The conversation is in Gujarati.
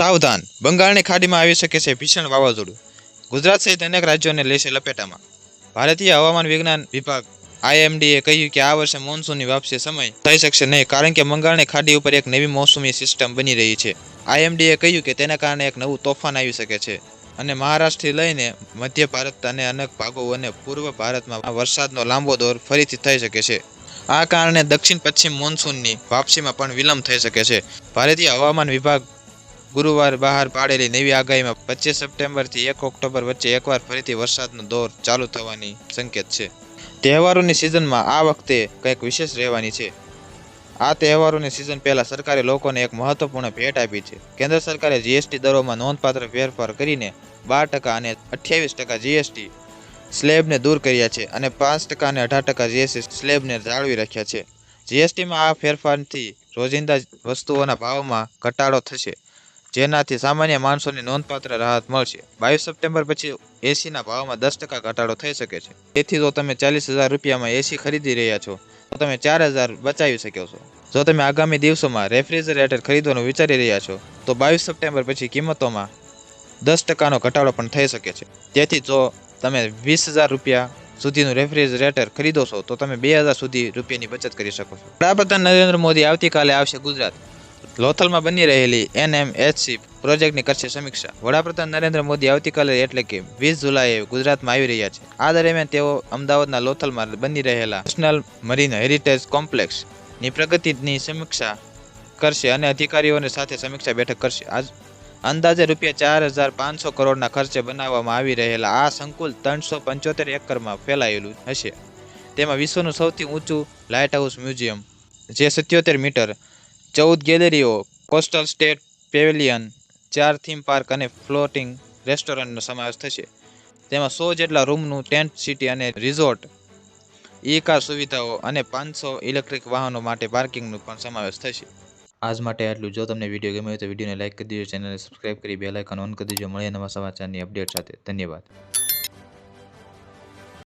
સાવધાન. બંગાળની ખાડીમાં આવી શકે છે ભીષણ વાવાઝોડું. ગુજરાત સહિત અનેક રાજ્યોને લેશે લપેટામાં. ભારતીય હવામાન વિજ્ઞાન વિભાગ, આઈએમડીએ કહ્યું કે આ વર્ષે મોન્સૂનની વાપસી સમય થઈ શકશે નહીં, કારણ કે બંગાળની ખાડી ઉપર એક નવી મોસમી સિસ્ટમ બની રહી છે. આઈએમડીએ કહ્યું કે તેના કારણે એક નવું તોફાન આવી શકે છે અને મહારાષ્ટ્રથી લઈને મધ્ય ભારત અને અનેક ભાગો અને પૂર્વ ભારતમાં વરસાદનો લાંબો દોર ફરીથી થઈ શકે છે. આ કારણે દક્ષિણ પશ્ચિમ મોન્સૂનની વાપસીમાં પણ વિલંબ થઈ શકે છે. ભારતીય હવામાન વિભાગ ગુરુવાર બહાર પાડેલી નવી આગાહીમાં પચીસ સપ્ટેમ્બરથી એક ઓક્ટોબર વચ્ચે એકવાર ફરીથી વરસાદનો દોર ચાલુ થવાની સંકેત છે. તહેવારોની સિઝનમાં આ વખતે કંઈક વિશેષ રહેવાની છે. આ તહેવારોની સિઝન પહેલાં સરકારે લોકોને એક મહત્વપૂર્ણ ભેટ આપી છે. કેન્દ્ર સરકારે જીએસટી દરોમાં નોંધપાત્ર ફેરફાર કરીને બાર ટકા અને અઠ્યાવીસ ટકા જીએસટી સ્લેબને દૂર કર્યા છે અને પાંચ ટકા અને અઢાર ટકા જીએસટી સ્લેબને જાળવી રાખ્યા છે. જીએસટીમાં આ ફેરફારથી રોજિંદા વસ્તુઓના ભાવમાં ઘટાડો થશે. જેનાથી સામાન્ય માણસોને નોંધપાત્ર રાહત મળશે. બાવીસ સપ્ટેમ્બર પછી એસીના ભાવમાં દસ ટકા ઘટાડો થઈ શકે છે. તેથી જો તમે ચાલીસ હજાર રૂપિયામાં એસી ખરીદી રહ્યા છો, તો તમે ચાર હજાર બચાવી શકો છો. જો તમે આગામી દિવસોમાં રેફ્રિજરેટર ખરીદવાનું વિચારી રહ્યા છો, તો બાવીસ સપ્ટેમ્બર પછી કિંમતોમાં દસ ટકાનો ઘટાડો પણ થઈ શકે છે. તેથી જો તમે વીસ હજાર રૂપિયા સુધીનું રેફ્રિજરેટર ખરીદો છો, તો તમે બે હજાર સુધી રૂપિયાની બચત કરી શકો છો. વડાપ્રધાન નરેન્દ્ર મોદી આવતીકાલે આવશે ગુજરાત. લોથલમાં બની રહેલી એનએમએચસી પ્રોજેક્ટની કરશે સમીક્ષા. વડાપ્રધાન નરેન્દ્ર મોદી આવતીકાલે એટલે કે વીસ જુલાઈએ ગુજરાતમાં આવી રહ્યા છે. આ દરમિયાન તેઓ અમદાવાદના લોથલમાં બની રહેલા નેશનલ મરીન હેરિટેજ કોમ્પ્લેક્સની પ્રગતિની સમીક્ષા કરશે અને અધિકારીઓને સાથે સમીક્ષા બેઠક કરશે. આજ અંદાજે રૂપિયા ચાર હજાર પાંચસો કરોડના ખર્ચે બનાવવામાં આવી રહેલા આ સંકુલ ત્રણસો પંચોતેર એકરમાં ફેલાયેલું હશે. તેમાં વિશ્વનું સૌથી ઊંચું લાઇટ હાઉસ મ્યુઝિયમ જે સત્યોતેર મીટર ચૌદ ગેલેરીઓ, કોસ્ટલ સ્ટેટ પેવેલિયન, ચાર થીમ પાર્ક અને ફ્લોટિંગ રેસ્ટોરન્ટનો સમાવેશ થશે. તેમાં સો જેટલા રૂમનું ટેન્ટ સિટી અને રિઝોર્ટ ઈ કાર સુવિધાઓ અને પાંચસો ઇલેક્ટ્રિક વાહનો માટે પાર્કિંગનો પણ સમાવેશ થશે. આજ માટે આટલું. જો તમને વીડિયો ગમ્યો હોય તો વિડીયોને લાઇક કરી દેજો ચેનલને સબસ્ક્રાઇબ કરી બેલ આઇકન ઓન કરી દેજો. મળીએ નવા સમાચારની અપડેટ સાથે. ધન્યવાદ.